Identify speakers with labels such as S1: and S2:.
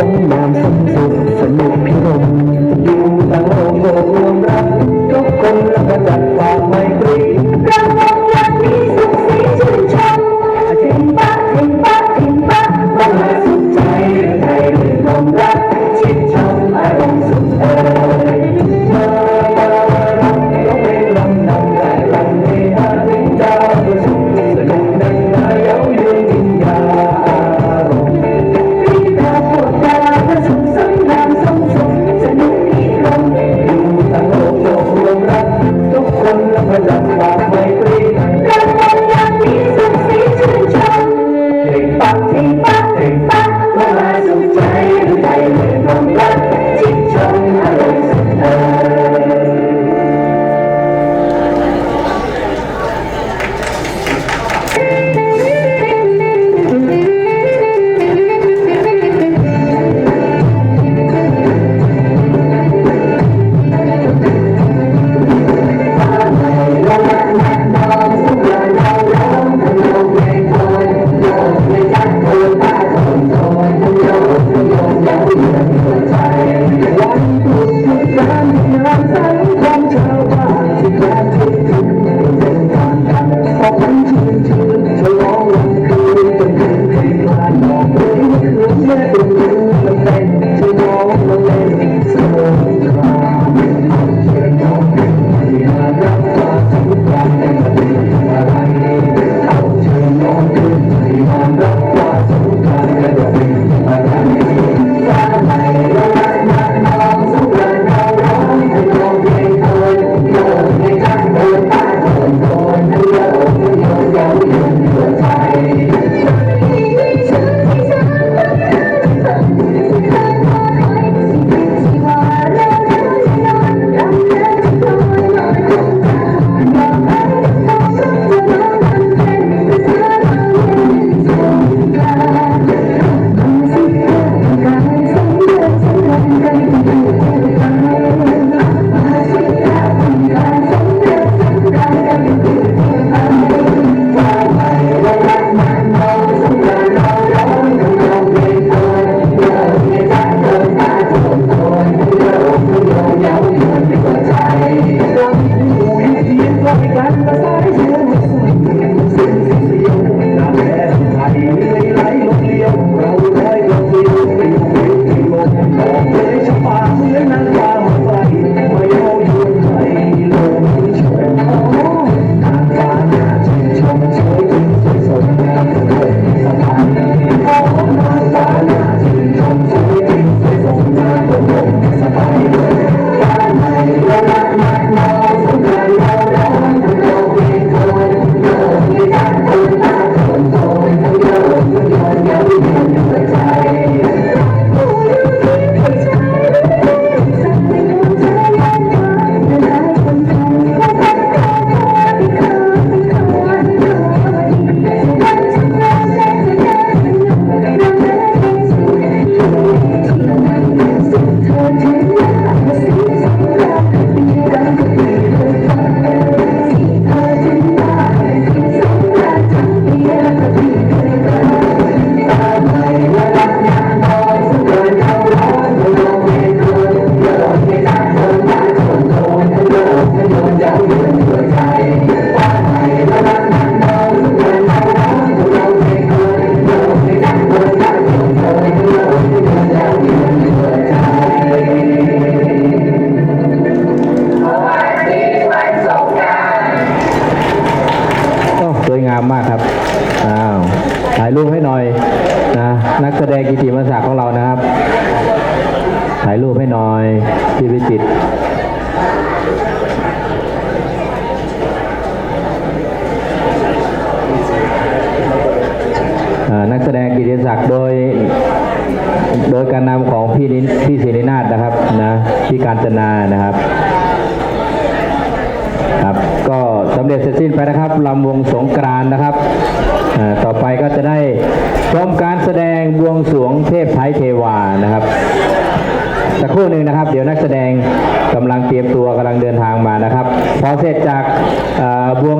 S1: พื่อ
S2: นักแส
S1: ดงกิติมศักดิ์ของเรานะครั
S2: บ
S3: ถ่ายรูปให้หน่อยพี่วิจิตนักแสดงกิติศักดิ์โดย โดยการนำของพี่นินพี่ศรีนาถนะครับนะพี่การจนานะครับครับก็สำเร็จเสร็จสิ้นไปนะครับลำวงสงกรานนะครับ ต่อไปก็จะได้ชมการแสดง รู่หนึ่งนะครับ เดี๋ยวนักแสดงกำลังเตรียมตัวกำลังเดินทางมานะครับ พอเสร็จจากบวง